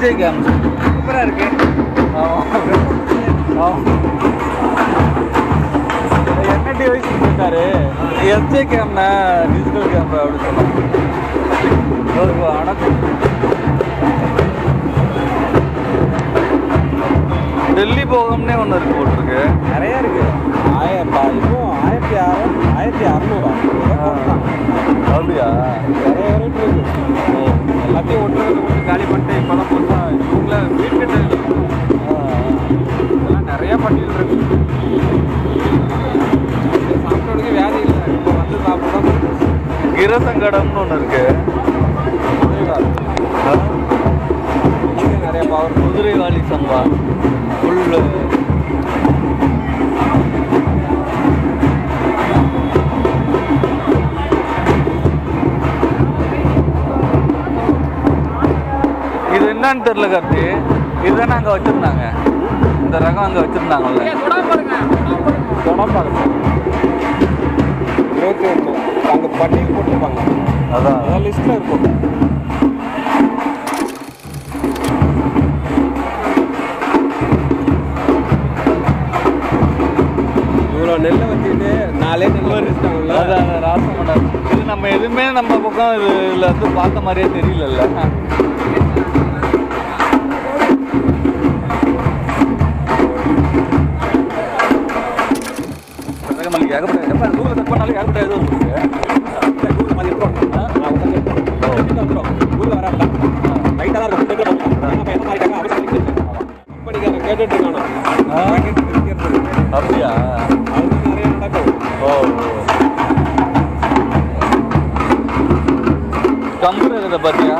Game சூப்பராக இருக்கு. என்ன டிவைஸ் இருக்காரு எஸ்ஜே கேம்னா டிஜிட்டல் கேமரா அப்படின்னு சொன்னாங்க வணக்கம் டெல்லி போகம்னே ஒன்று இருக்கு போட்டிருக்கு. நிறையா இருக்கு. ஆயிரம் இப்போ ஆயிரத்தி ஆறு ஆயிரத்தி அறநூறா அப்படியா? நிறைய வெரைட்டி இருக்கு. கிரசங்கடம்னு ஒன்று இருக்கு. நிறைய பவர் குதிரைவாலி சம்பா புல்லு இது என்னன்னு தெரியல கார்த்தி. இதுதானே அங்கே வச்சுருந்தாங்க. இந்த ரகம் அங்கே வச்சுருந்தாங்கல்ல. தொடப்பாங்க இருபத்தி ஒன்று அங்கே பட்டியல் போட்டிருப்பாங்க அதான். அதான் லிஸ்ட்டில் இருக்கும் இவ்வளோ நெல்லை வச்சுக்கிட்டு நாலே நெல் வச்சுட்டாங்கல்ல? அதான் அதான் ராசமண்டல் இது நம்ம எதுவுமே நம்ம பக்கம் இது இதில் வந்து பார்த்த மாதிரியே தெரியலல்ல. ஏகப்பட்ட எப்ப கூகுள் கட் பண்ணாலும் ஏகப்பட்ட இது கேட்டுட்டு அப்படியா? நிறைய நடக்கும் ஓ. கம்பு இருக்கிறத பார்த்தியா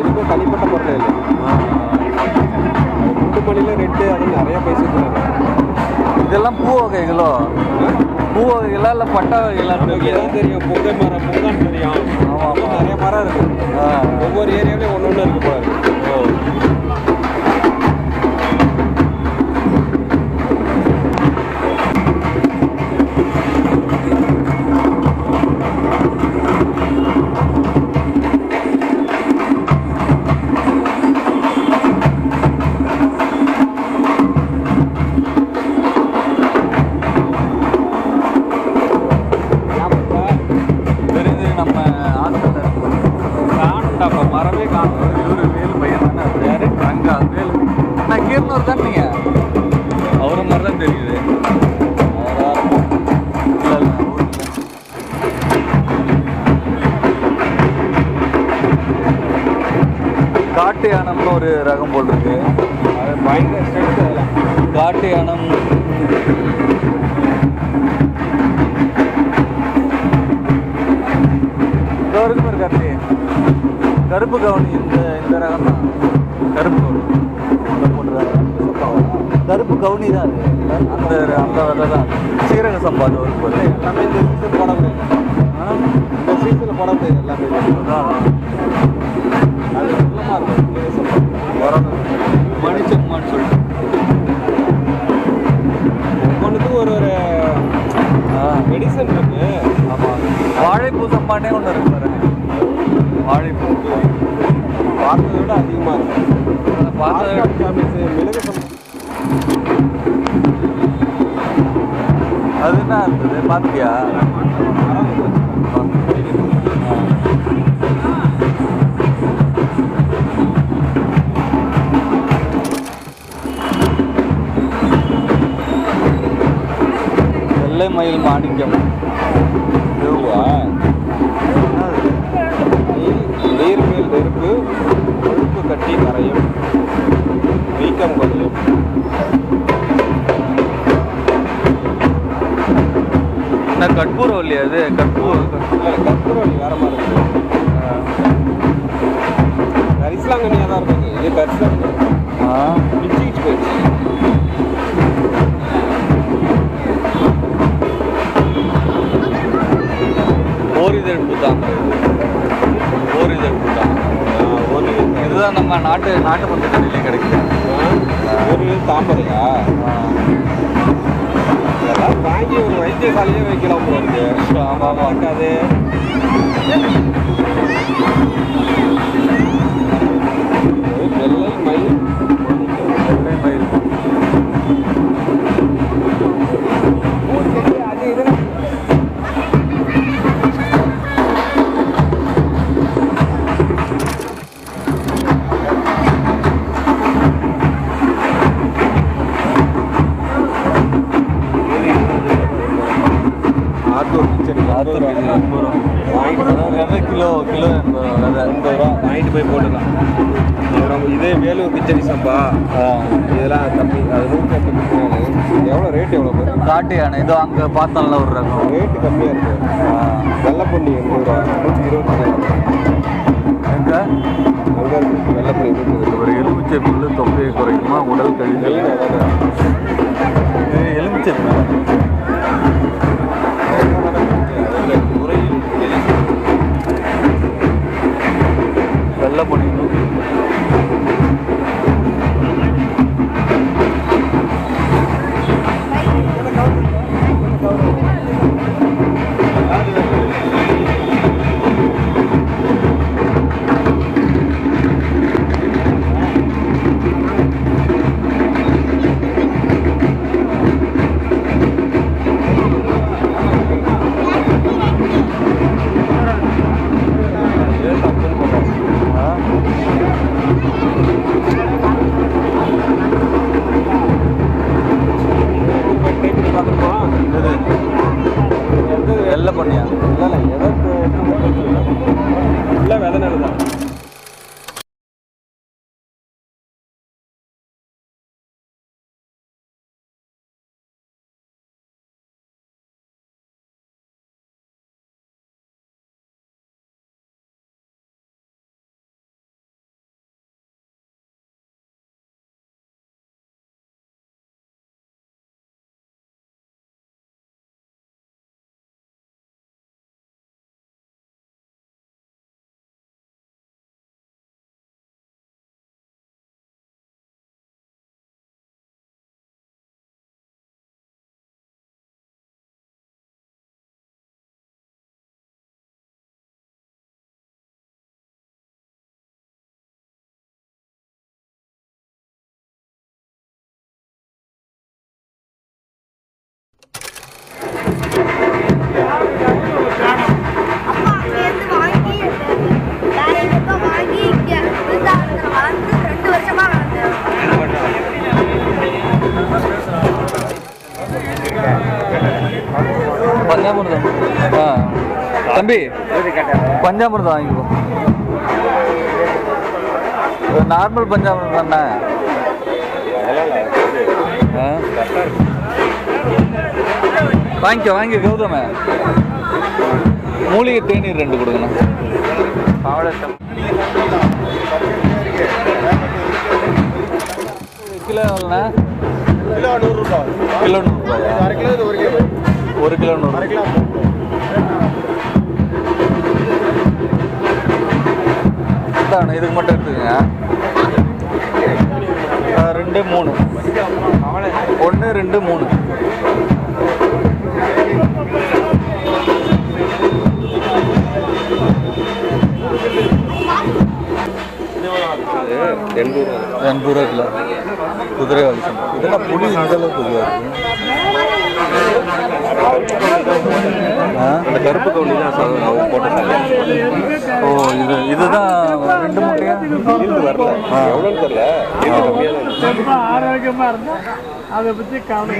எதுக்கும் தனிப்பட்ட பொருள் இல்லை. குண்டு மணியில் ரெட்டு அது நிறைய பேசிக்கிறாங்க. இதெல்லாம் பூ வகைகளோ? பூ வகைகளா இல்லை பட்டா வகைகளா எதாவது தெரியும். புங்கை மரம் புங்கான்னு தெரியும். ஆமா, ஆமா. இன்னும் நிறைய மரம் இருக்கு. ஆ. ஒவ்வொரு ஏரியாவிலையும் ஒன்று ஒன்று இருக்கு இருக்கு. ஓ. காட்டு யானம்னு ஒரு ரகம் போல் இருக்கு அது பயங்கர ஸ்ட்ரென்த் காட்டு யானம் இதோ இருக்கு பாரு கார்த்தி. கருப்பு கவுனி இந்த இந்த ரகம் தான். கருப்பு கருப்பு கவுனி தான் அது. அந்த அந்த விதை தான். சீரக சம்பா அது ஒரு பாரு எல்லாமே இந்த சீசன் போட முடியாது? இந்த சீசனில் போட முடியாது எல்லாமே. சுத்தமாக இருக்கும் வரணும் சொல்லிட்டு. ஒவ்வொன்றுக்கும் ஒரு ஒரு மெடிசன் இருக்கு. ஆமாம் வாழைப்பூ ஒன்று இருக்கு பாரு வாழைப்பூ. பார்த்ததை விட அதிகமாக இருக்கும் அதை பார்த்தா ஆர்காட் கேபேஜ் மிளகு அது என்ன இருந்தது? பார்த்தியா? மரம் இருக்கு. வெள்ளை மயில் மாணிக்கம் இதுவா? என்னது? நீர் நீர்மேல் கரையும் வீக்கம் குறையும் என்ன கற்பூரம் இல்லையா அது கற்பூரம். இல்லை கற்பூரவள்ளி வேற மாதிரி கரிசலாங்கண்ணியாக தான் இருக்குது இது. கரிசலாங்கண்ணி. ஆ. பிச்சுக்கிட்டு போயிடுச்சு. இதுதான் நம்ம நாட்டு நாட்டு மருந்து கடையிலே கிடைக்குது. ஒரு தாமரையா இதெல்லாம் வாங்கி ஒரு வைத்தியசாலையே வைக்கலாம் போல இருக்கு. ஆமா, ஆமா. இருக்காது வெள்ளை மயில். சம்பா. இதெல்லாம் கம்மி அது நூற்றி நாலு எவ்வளோ ரேட் எவ்வளோ காட்டு யானை இதோ அங்கே பார்த்தோம்ல ஒரு ரகம். ரேட்டு கம்மியாக இருக்கு. வெள்ளைப்பொன்னி எண்பது ரூபா நூற்றி இருபத்தி நாலு எங்க? அங்கே ஒரு எலுமிச்சை புல்லு தொப்பையை குறைக்குமா? உடல் கழிவு எலுமிச்சை புல்லு வெள்ளை பொடி பஞ்சாமிரதம். ஆ. தம்பி பஞ்சாமிரதம் வாங்கிக்கோ. நார்மல் பஞ்சாமிரதம் தானே? ஆ. வாங்கிக்கோ வாங்கிக்கோ கௌதம. மூலிகை தேநீர் ரெண்டு கொடுங்கண்ணா. கிலோ எவ்வளோண்ணா? கிலோ நூறுரூபா. கிலோ நூறுரூபாயா? அரை கிலோ ஒரு கிலோ. ஒரு கிலோ நூறு. அரை கிலோ இந்தாண்ணா இதுக்கு மட்டும் எடுத்துக்கங்க. ரெண்டு மூணு. ஒன்று ரெண்டு மூணு. எண்பது ரூபா கிலோ குதிரை வாலிசம் இதெல்லாம் புளி இந்த அளவுக்கு இதுவா இருக்கு. ஆ? அந்த கருப்பு கவுனி தான் போட்டேன் ஓ இது இதுதான் ரெண்டு முட்டையா? வரல. ஆ. எவ்வளோன்னு தெரியல. ஆரோக்கியமா இருந்தா அதை பத்தி கவலை.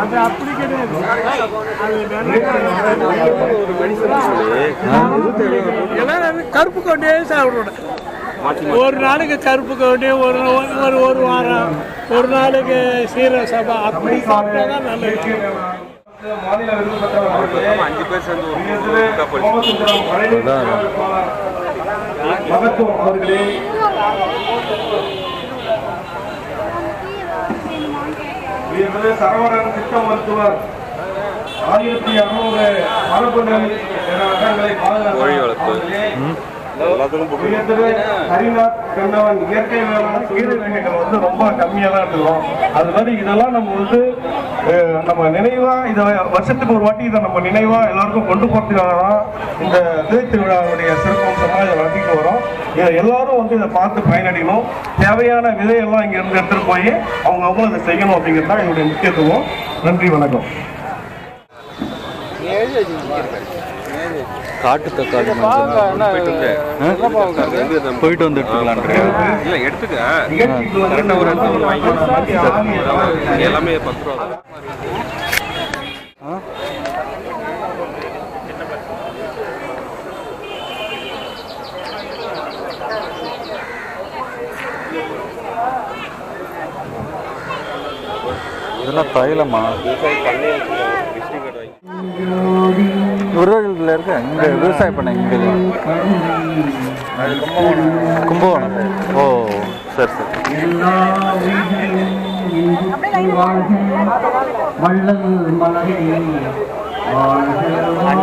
அது அப்படி கிடையாது. அது கருப்பு கொண்டே சாப்பிடணும் ஒரு நாளைக்கு கருப்பு கவுனி ஒரு ஒரு ஒரு வாரம் ஒரு நாளைக்கு சீரக சபா அப்படி சாப்பிட்டா தான் நல்லது. அஞ்சு பேர் சேர்ந்து மகத்துவம் அவர்களே. சரவணன் திட்ட மருத்துவர் ஆயிரத்தி அறுநூறு மரபு வளர்ப்பு. பாதுகாப்பு ஹரிநாத் கண்ணவன் இயற்கை வேளாண் கீரை வகைகள் வந்து ரொம்ப கம்மியாக தான் அது மாதிரி இதெல்லாம் நம்ம வந்து நம்ம நினைவா இதை வருஷத்துக்கு ஒரு வாட்டி இதை நம்ம நினைவா எல்லாருக்கும் கொண்டு போறதுக்காக தான் இந்த திரை திருவிழாவுடைய சிறப்பம்சமா இதை நடத்திட்டு வரோம். இதை எல்லாரும் வந்து இதை பார்த்து பயனடையணும். தேவையான விதையெல்லாம் இங்க இருந்து எடுத்துட்டு போய் அவங்க அவங்களும் இதை செய்யணும் அப்படிங்கிறது தான் என்னுடைய முக்கியத்துவம். நன்றி வணக்கம். காட்டு தக்காளி போயிட்டு வந்து எடுத்துக்கலான்றியா இல்லை எடுத்துக்க. கரெக்டாக ஒரு எல்லாமே பத்து ரூபா. இதெல்லாம் தைலமா? விருதுல இருக்க இங்க விவசாய பண்ண இங்க கும்பகோணம். ஓ சரி சரி.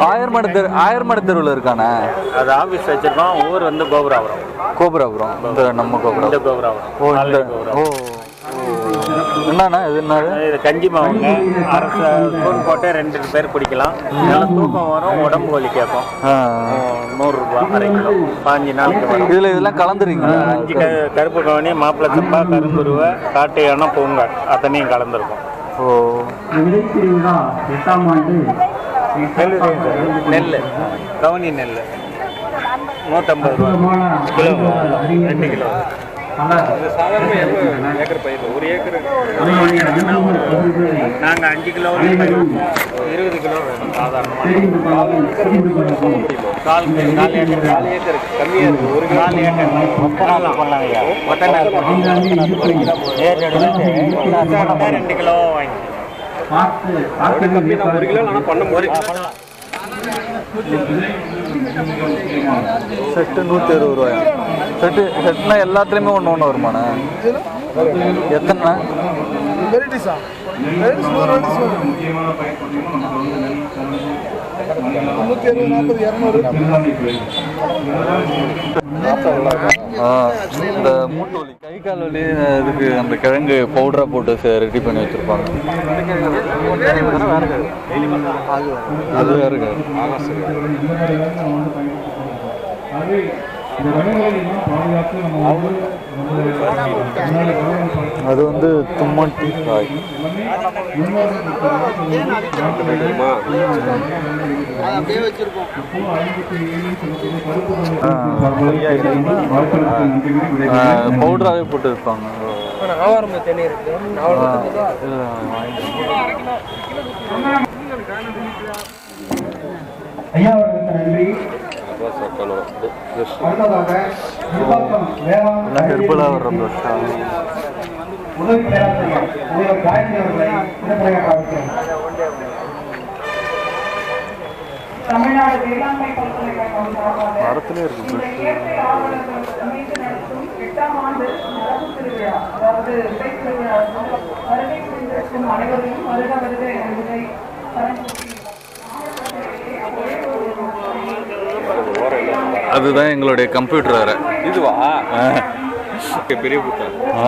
ஆயர்மட தெரு ஆயர்மட தெருவில் இருக்கானே? அது ஆஃபீஸ் வச்சிருக்கோம். ஊர் வந்து கோபுராபுரம். கோபுராபுரம். இந்த நம்ம இந்த கோபுரம் கோபுராபுரம். ஓ இந்த ஓ. என்னண்ணா இது என்னது? இது கஞ்சி மாவுங்க. அரசு ஸ்பூன் போட்டு ரெண்டு பேர் குடிக்கலாம். நல்லா தூக்கம் வரும் உடம்பு வலி கேட்கும். நூறுரூபா அரை கிலோ. பாஞ்சு நாளுக்கு வரும். இதுல இதெல்லாம் கலந்துறீங்களா அஞ்சு க கருப்பு கவனி மாப்பிள்ளை சப்பா கருங்குருவை காட்டு யானம் பூங்காட் அத்தனையும் கலந்துருக்கும். ஓ. எட்டாம் ஆண்டு நெல் நெல் கவனி நெல் நூற்றம்பது ரூபா. கிலோ. ரெண்டு கிலோ. சாதாரண எவ்வளோ ஏக்கர். பயிர் ஒரு ஏக்கர் நாங்கள் அஞ்சு கிலோ இருபது கிலோ வேணும் சாதாரணமாக ரெண்டு கிலோ வாங்கி. ஒரு கிலோ ஆனால் பண்ண முடியும். செட்டு நூற்றி அறுபது ரூபாயா. செட்டு செட்டுனா எல்லாத்துலேயுமே ஒன்று ஒன்று வருமாண்ணா? எத்தனைண்ணா வெரைட்டிஸா வெரைட்டிஸ் நூறு வெரைட்டிஸ் வரும் முந்நூற்றி அறுபது நாற்பது இரநூறு. ஆ இந்த மூட்டு வலி கை கால் வலி இதுக்கு அந்த கிழங்கு பவுடராக போட்டு ரெடி பண்ணி வச்சுருப்பாங்க. அது வேறு இருக்காது அது வந்து தும்மட்டி காய் பவுடராகவே போட்டு வைப்பாங்க ஆ, இல்ல, வாங்கிக்கிறேன். ஐயா அவர்களுக்கு நன்றி எல்லாம் ஹெர்பலாக வர்ற ப்ரஷ்ஷா உதவி பேராசிரியர் முனைவர் காயத்ரி அவர்களை சிறப்புரையாற்ற அழைக்கிறேன் தமிழ்நாடு வேளாண்மை பல்கலைக்கழகம் சார்பாக மரத்துலேயே இருக்கு இந்த இயற்கை ஆவணங்கள் அமைத்து நடத்தும் எட்டாம் ஆண்டு நடப்பு திருவிழா அதாவது விதை திருவிழா வருகை புரிந்திருக்கும் அனைவரையும் வருக வருக என்பதை அதுதான் எங்களுடைய கம்ப்யூட்டர் வேறு. இதுவா? பெரிய புத்தகம் ஆ.